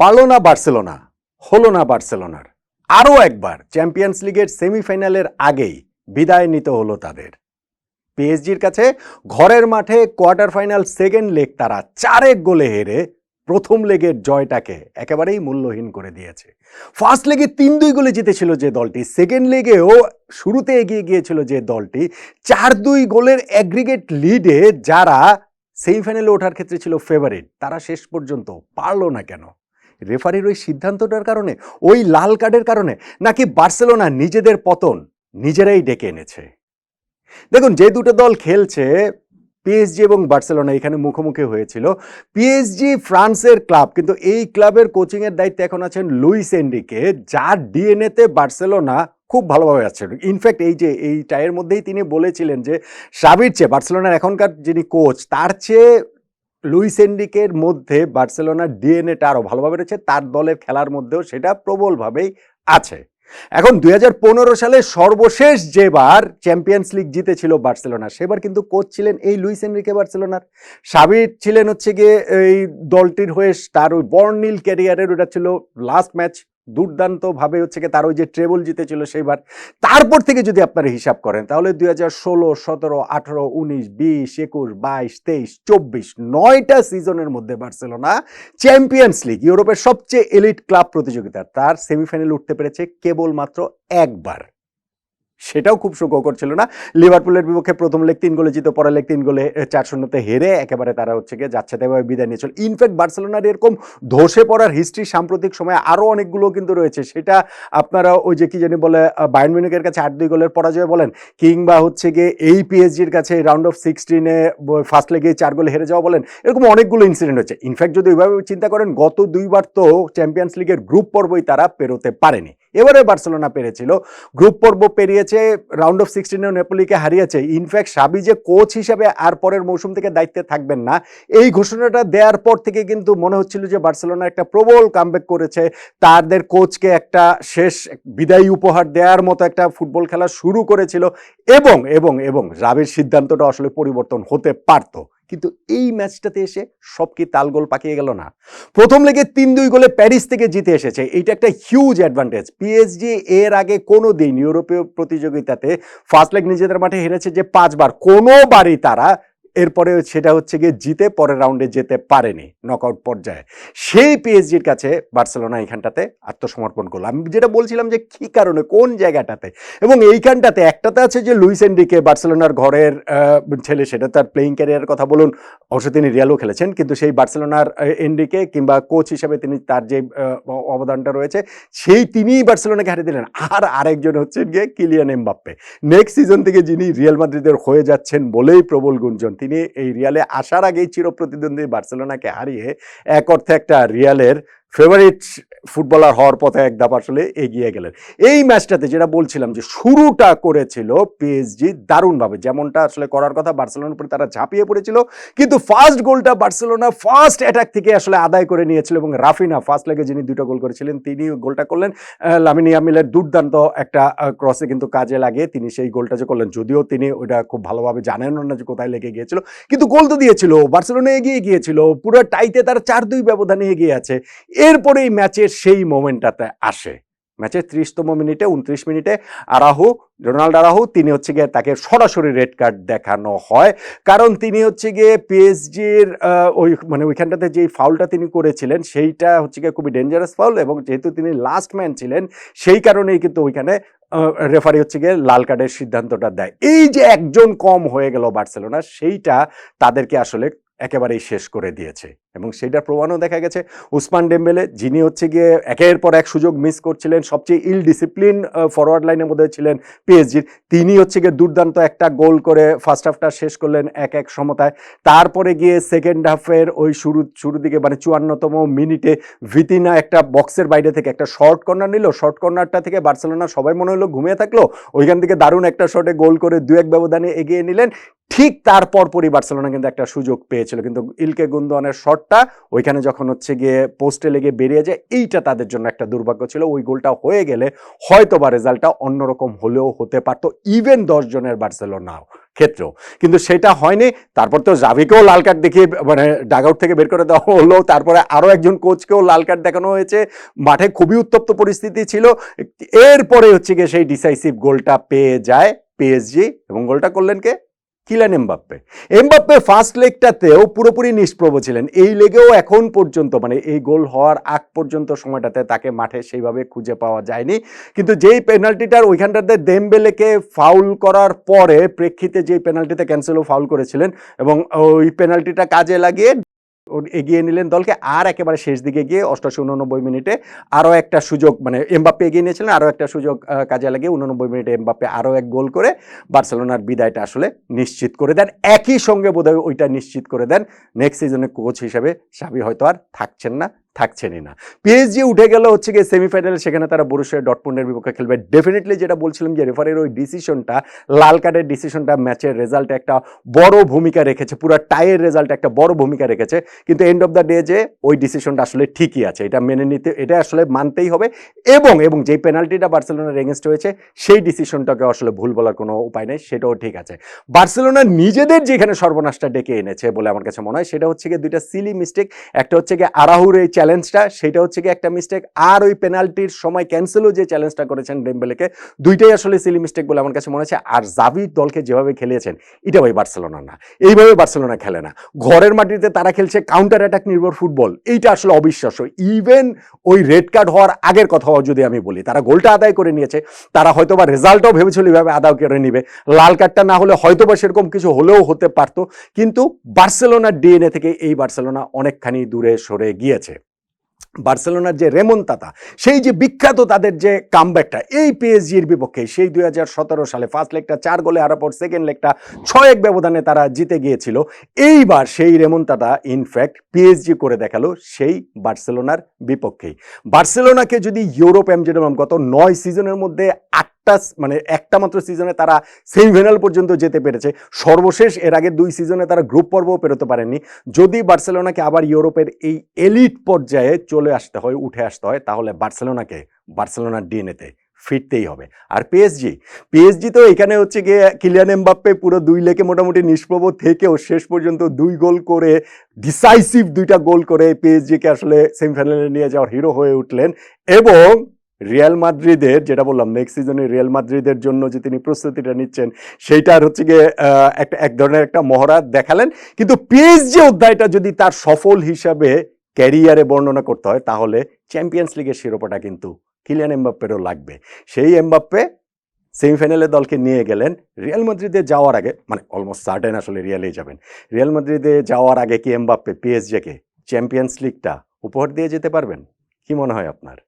পারল না বার্সেলোনা, হলো না বার্সেলোনার। আরও একবার চ্যাম্পিয়ন্স লিগের সেমিফাইনালের আগেই বিদায় নিতে হলো তাদের। পিএসজির কাছে ঘরের মাঠে কোয়ার্টার ফাইনাল সেকেন্ড লেগ তারা চারেক গোলে হেরে প্রথম লেগের জয়টাকে একেবারেই মূল্যহীন করে দিয়েছে। ফার্স্ট লেগে তিন দুই গোলে জিতেছিল যে দলটি, সেকেন্ড লেগেও শুরুতে এগিয়ে গিয়েছিল যে দলটি চার দুই গোলের অ্যাগ্রিগেট লিডে যারা সেমিফাইনালে ওঠার ক্ষেত্রে ছিল ফেভারিট তারা শেষ পর্যন্ত পারল না কেন? রেফারির ওই সিদ্ধান্তটার কারণে, ওই লাল কার্ডের কারণে, নাকি বার্সেলোনা নিজেদের পতন নিজেরাই ডেকে এনেছে? দেখুন, যে দুটো দল খেলছে পিএসজি এবং বার্সেলোনা এখানে মুখোমুখি হয়েছিল। পিএসজি ফ্রান্সের ক্লাব, কিন্তু এই ক্লাবের কোচিংয়ের দায়িত্বে এখন আছেন লুইস এন্ডিকে যার ডিএনএতে বার্সেলোনা খুব ভালোভাবে আছে। ইনফ্যাক্ট এই যে, এই টাইয়ের মধ্যেই তিনি বলেছিলেন যে, সাবির চেয়ে বার্সেলোনার এখনকার যিনি কোচ, তার চেয়ে লুইস এন্ডিকের মধ্যে বার্সেলোনার ডিএনএটা আরও ভালোভাবে রয়েছে, তার দলের খেলার মধ্যেও সেটা প্রবলভাবেই আছে। এখন দুই হাজার পনেরো সালে সর্বশেষ যেবার চ্যাম্পিয়ন্স লিগ জিতেছিল বার্সেলোনা, সেবার কিন্তু কোচ ছিলেন এই লুইস এনরিকে বার্সেলোনার। সাবির ছিলেন হচ্ছে গিয়ে এই দলটির হয়ে তার ওই বর্নিল ক্যারিয়ারের ওটা ছিল লাস্ট ম্যাচ দুর্দান্তভাবে হচ্ছে কি তার ওই যে ট্রেবল জিতেছিল সেইবার। তারপর থেকে যদি আপনারা হিসাব করেন, তাহলে দুই হাজার ষোলো, সতেরো, আঠেরো, উনিশ, বিশ, একুশ, বাইশ, তেইশ, চব্বিশ, নয়টা সিজনের মধ্যে বার্সেলোনা চ্যাম্পিয়ন্স লিগ, ইউরোপের সবচেয়ে এলিট ক্লাব প্রতিযোগিতা তার সেমিফাইনাল উঠতে পেরেছে কেবলমাত্র একবার। সেটাও খুব সুখকর ছিল না। লিভারপুলের বিপক্ষে প্রথম লেগ তিন গোলে জিতে, পরের লেগ তিন গোলে চার শূন্যতে হেরে একেবারে তারা হচ্ছে গিয়ে যাচ্ছে তাইভাবে বিদায় নিয়েছিল। ইনফ্যাক্ট বার্সেলোনার এরকম ধসে পড়ার হিস্ট্রি সাম্প্রতিক সময়ে আরও অনেকগুলো কিন্তু রয়েছে। সেটা আপনারা ওই যে কি জানি বলে বায়ন মিউনিকের কাছে আট দুই গোলের পরাজয় বলেন, কিংবা হচ্ছে গিয়ে এই পিএসজির কাছে রাউন্ড অফ সিক্সটিনে ফার্স্ট লেগে চার গোলে হেরে যাওয়া বলেন, এরকম অনেকগুলো ইনসিডেন্ট হয়েছে। ইনফ্যাক্ট যদি ওইভাবে চিন্তা করেন, গত দুইবার তো চ্যাম্পিয়ন্স লিগের গ্রুপ পর্বই তারা পেরোতে পারেনি। এবারে বার্সেলোনা পেরেছিল। গ্রুপ পর্ব পেরিয়েছে রাউন্ড অফ সিক্সটিনেও নেপোলিকে হারিয়েছে। ইনফ্যাক্ট সাবি যে কোচ হিসেবে আর পরের মৌসুম থেকে দায়িত্বে থাকবেন না, এই ঘোষণাটা দেওয়ার পর থেকে কিন্তু মনে হচ্ছিল যে বার্সেলোনা একটা প্রবল কামব্যাক করেছে। তাদের কোচকে একটা শেষ বিদায়ী উপহার দেওয়ার মতো একটা ফুটবল খেলা শুরু করেছিল এবং এবং এবং রাবির সিদ্ধান্তটা আসলে পরিবর্তন হতে পারতো। কিন্তু এই ম্যাচটাতে এসে সব কি তালগোল পাকিয়ে গেল না। প্রথম লেগে তিন দুই গোলে প্যারিস থেকে জিতে এসেছে। এইটা একটা হিউজ অ্যাডভান্টেজ পিএসজি এর আগে কোনো দিন ইউরোপীয় প্রতিযোগিতাতে ফার্স্ট লেগ নিজেদের মাঠে হেরেছে যে পাঁচবার। কোনোবারই তারা এরপরে সেটা হচ্ছে গিয়ে জিতে পরের রাউন্ডে যেতে পারেনি নকআউট পর্যায়ে। সেই পিএসজির কাছে বার্সেলোনা এইখানটাতে আত্মসমর্পণ করল। আমি যেটা বলছিলাম যে, কী কারণে? কোন জায়গাটাতে? এবং এইখানটাতে একটাতে আছে যে, লুইস এন্ডিকে বার্সেলোনার ঘরের ছেলে, সেটা তার প্লেইং ক্যারিয়ারের কথা বলুন, অবশ্য তিনি রিয়ালও খেলেছেন, কিন্তু সেই বার্সেলোনার এন্ডিকে কিংবা কোচ হিসেবে তিনি তার যে অবদানটা রয়েছে, সেই তিনিই বার্সেলোনাকে হারিয়ে দিলেন। আর আরেকজন হচ্ছেন গিয়ে কিলিয়ান এমবাপ্পে। নেক্সট সিজন থেকে যিনি রিয়াল মাদ্রিদের হয়ে যাচ্ছেন বলেই প্রবল গুঞ্জন। তিনি এই রিয়ালে আসার আগেই চিরপ্রতিদ্বন্দ্বী বার্সেলোনাকে হারিয়ে এক অর্থে একটা রিয়ালের ফেভারিট ফুটবলার হওয়ার পথে এক ধাপ আসলে এগিয়ে গেলেন। এই ম্যাচটাতে যেটা বলছিলাম যে শুরুটা করেছিল পিএসজি দারুণভাবে। যেমনটা আসলে করার কথা, বার্সেলোনার উপরে তারা ঝাঁপিয়ে পড়েছিল। কিন্তু ফার্স্ট গোলটা বার্সেলোনা ফার্স্ট অ্যাটাক থেকে আসলে আদায় করে নিয়েছিল এবং রাফিনা ফার্স্ট লেগে যিনি দুটো গোল করেছিলেন, তিনি গোলটা করলেন। লামিনিয়া মিলের দুর্দান্ত একটা ক্রসে কিন্তু কাজে লাগে তিনি সেই গোলটা যে করলেন, যদিও তিনি ওটা খুব ভালোভাবে জানেন না যে কোথায় লেগে গিয়েছিল। কিন্তু গোল তো দিয়েছিল, বার্সেলোনা এগিয়ে গিয়েছিল, পুরো টাইতে তার চার দুই ব্যবধানে এগিয়ে আছে। এরপরে এই ম্যাচের সেই মোমেন্টটাতে আসে। ম্যাচের ত্রিশতম মিনিটে উনত্রিশ মিনিটে আরাহু, রোনাল্ড আরাহু, তিনি হচ্ছে গিয়ে তাকে সরাসরি রেড কার্ড দেখানো হয়। কারণ তিনি হচ্ছে গিয়ে পিএসজির ওই মানে ওইখানটাতে যেই ফাউলটা তিনি করেছিলেন, সেইটা হচ্ছে গিয়ে খুবই ডেঞ্জারাস ফাউল এবং যেহেতু তিনি লাস্ট ম্যান ছিলেন, সেই কারণেই কিন্তু ওইখানে রেফারি হচ্ছে গিয়ে লাল কার্ডের সিদ্ধান্তটা দেয়। এই যে একজন কম হয়ে গেল বার্সেলোনা, সেইটা তাদেরকে আসলে একেবারেই শেষ করে দিয়েছে। এবং সেইটার প্রমাণও দেখা গেছে, উসমান ডেম্বেলে, যিনি হচ্ছে গিয়ে একের পর এক সুযোগ মিস করছিলেন, সবচেয়ে ইল ডিসিপ্লিন ফরওয়ার্ড লাইনের মধ্যে ছিলেন পিএসজির তিনি হচ্ছে গিয়ে দুর্দান্ত একটা গোল করে ফার্স্ট হাফটা শেষ করলেন এক এক সমতায়। তারপরে গিয়ে সেকেন্ড হাফের ওই শুরু, শুরুর দিকে মানে চুয়ান্নতম মিনিটে ভিতিনা একটা বক্সের বাইরে থেকে একটা শর্ট কর্নার নিল। শর্ট কর্নারটা থেকে বার্সেলোনা সবাই মনে হলো ঘুমিয়ে থাকল। ওইখান থেকে দারুণ একটা শটে গোল করে দু এক ব্যবধানে এগিয়ে নিলেন। ঠিক তারপর পরই বার্সেলোনা কিন্তু একটা সুযোগ পেয়েছিল। কিন্তু ইলকে গুন্দনের শটটা ওইখানে যখন হচ্ছে গিয়ে পোস্টে লেগে বেরিয়ে যায়, এইটা তাদের জন্য একটা দুর্ভাগ্য ছিল। ওই গোলটা হয়ে গেলে হয়তো বা রেজাল্টটা অন্যরকম হলেও হতে পারতো, ইভেন দশজনের বার্সেলোনাও ক্ষেত্রেও। কিন্তু সেটা হয়নি। তারপর তো জাভিকেও লাল কার্ড দেখিয়ে মানে ডাগ আউট থেকে বের করে দেওয়া হলো। তারপরে আরও একজন কোচকেও লাল কার্ড দেখানো হয়েছে। মাঠে খুবই উত্তপ্ত পরিস্থিতি ছিল। এরপরে হচ্ছে গিয়ে সেই ডিসাইসিভ গোলটা পেয়ে যায় পিএসজি। এবং গোলটা করলেন কে? Kylian Mbappe. এমবাপ্পে ফার্স্ট লেগটাতেও পুরোপুরি নিষ্প্রভ ছিলেন। এই লেগেও এখন পর্যন্ত মানে এই গোল হওয়ার আগ পর্যন্ত সময়টাতে তাকে মাঠে সেইভাবে খুঁজে পাওয়া যায়নি। কিন্তু যেই পেনাল্টিটার ওইখানটাতে দেমবেলেকে ফাউল করার পরে প্রেক্ষিতে যেই পেনাল্টিতে ক্যান্সেলও ফাউল করেছিলেন এবং ওই পেনাল্টিটা কাজে লাগিয়ে এগিয়ে নিলেন দলকে। আর একেবারে শেষ দিকে গিয়ে অষ্টাশি উননব্বই মিনিটে আরও একটা সুযোগ মানে এমবাপ্পে এগিয়ে নিয়েছিলেন, আরও একটা সুযোগ কাজে লাগিয়ে উননব্বই মিনিটে এমবাপ্পে আরও এক গোল করে বার্সেলোনার বিদায়টা আসলে নিশ্চিত করে দেন। একই সঙ্গে বোধহয় ওইটা নিশ্চিত করে দেন। নেক্সট সিজনে কোচ হিসেবে সাবি হয়তো আর থাকছেন না। থাকছেনই না। পিএসজি উঠে গেল হচ্ছে গিয়ে সেমিফাইনালে সেখানে তারা বরুশিয়া ডটমুন্ডের বিপক্ষে খেলবে। ডেফিনেটলি যেটা বলছিলাম যে রেফারির ওই ডিসিশনটা লাল কার্ডের ডিসিশনটা ম্যাচের রেজাল্টে একটা বড় ভূমিকা রেখেছে। পুরো টাইয়ের রেজাল্টে একটা বড় ভূমিকা রেখেছে। কিন্তু এন্ড অফ দ্য ডে যে ওই ডিসিশনটা আসলে ঠিকই আছে। এটা মেনে নিতে, এটা আসলে মানতেই হবে। এবং এবং যেই পেনাল্টিটা বার্সেলোনার এগেনস্ট হয়েছে, সেই ডিসিশনটাকে আসলে ভুল বলার কোনো উপায় নেই, সেটাও ঠিক আছে। বার্সেলোনা নিজেদের যেখানে সর্বনাশটা ডেকে এনেছে বলে আমার কাছে মনে হয়, সেটা হচ্ছে গিয়ে দুইটা সিলি মিস্টেক একটা হচ্ছে গিয়ে আরাহুর এই চ্যালেঞ্জটা সেটা হচ্ছে কি একটা মিস্টেক আর ওই পেনাল্টির সময় ক্যান্সেলও যে চ্যালেঞ্জটা করেছেন ডেম্বেলেকে দুইটাই আসলে সিলি মিস্টেক বলে আমার কাছে মনে হচ্ছে। আর জাভি দলকে যেভাবে খেলিয়েছেন, এটা ভাই বার্সেলোনা না। এইভাবে বার্সেলোনা খেলে না। ঘরের মাটিতে তারা খেলছে কাউন্টার অ্যাটাক নির্ভর ফুটবল এইটা আসলে অবিশ্বাস্য। ইভেন ওই রেড কার্ড হওয়ার আগের কথাও যদি আমি বলি, তারা গোলটা আদায় করে নিয়েছে। তারা হয়তো বা রেজাল্টও ভেবেছিল এইভাবে আদায় করে নিবে। লাল কার্ডটা না হলে হয়তো বা সেরকম কিছু হলেও হতে পারতো। কিন্তু বার্সেলোনার ডিএনএ থেকে এই বার্সেলোনা অনেকখানি দূরে সরে গিয়েছে। বার্সেলোনার যে রেমন তাতা, সেই যে বিখ্যাত তাদের যে কামব্যাকটা, এই পিএসজির বিপক্ষে সেই দু হাজার সতেরো সালে ফার্স্ট লেগটা চার গোলে হারার পর সেকেন্ড লেগটা ছয় এক ব্যবধানে তারা জিতে গিয়েছিল। এইবার সেই রেমন তাতা ইনফ্যাক্ট পিএসজি করে দেখাল সেই বার্সেলোনার বিপক্ষেই। বার্সেলোনাকে যদি ইউরোপ এমজেডম গত নয় সিজনের মধ্যে আটটা মানে একটা মাত্র সিজনে তারা সেমিফাইনাল পর্যন্ত যেতে পেরেছে। সর্বশেষ এর আগে দুই সিজনে তারা গ্রুপ পর্বও পেরোতে পারেনি যদি বার্সেলোনাকে আবার ইউরোপের এই এলিট পর্যায়ে চলে আসতে হয়, উঠে আসতে হয়, তাহলে বার্সেলোনাকে বার্সেলোনার ডিএনএতে ফিরতেই হবে। আর পিএসজি পিএসজি তো এখানে হচ্ছে গিয়ে কিলিয়ান এমবাপ্পে পুরো দুই লেকে মোটামুটি নিষ্প্রভ থেকেও শেষ পর্যন্ত দুই গোল করে ডিসাইসিভ দুইটা গোল করে পিএসজিকে আসলে সেমিফাইনালে নিয়ে যাওয়ার হিরো হয়ে উঠলেন। এবং রিয়াল মাদ্রিদের, যেটা বললাম নেক্সট সিজনে রিয়াল মাদ্রিদের জন্য যে তিনি প্রস্তুতিটা নিচ্ছেন সেইটার হচ্ছে গিয়ে একটা, এক ধরনের একটা মহড়া দেখালেন। কিন্তু পিএসজি অধ্যায়টা যদি তার সফল হিসাবে ক্যারিয়ারে বর্ণনা করতে হয়, তাহলে চ্যাম্পিয়ন্স লিগের শিরোপাটা কিন্তু কিলিয়ান এমবাপ্পেরও লাগবে। সেই এমবাপ্পে সেমিফাইনালে দলকে নিয়ে গেলেন। রিয়াল মাদ্রিদে যাওয়ার আগে মানে অলমোস্ট সার্টেন আসলে রিয়ালেই যাবেন। রিয়াল মাদ্রিদে যাওয়ার আগে কি এমবাপ্পে পিএসজেকে চ্যাম্পিয়ন্স লিগটা উপহার দিয়ে যেতে পারবেন? কি মনে হয় আপনার?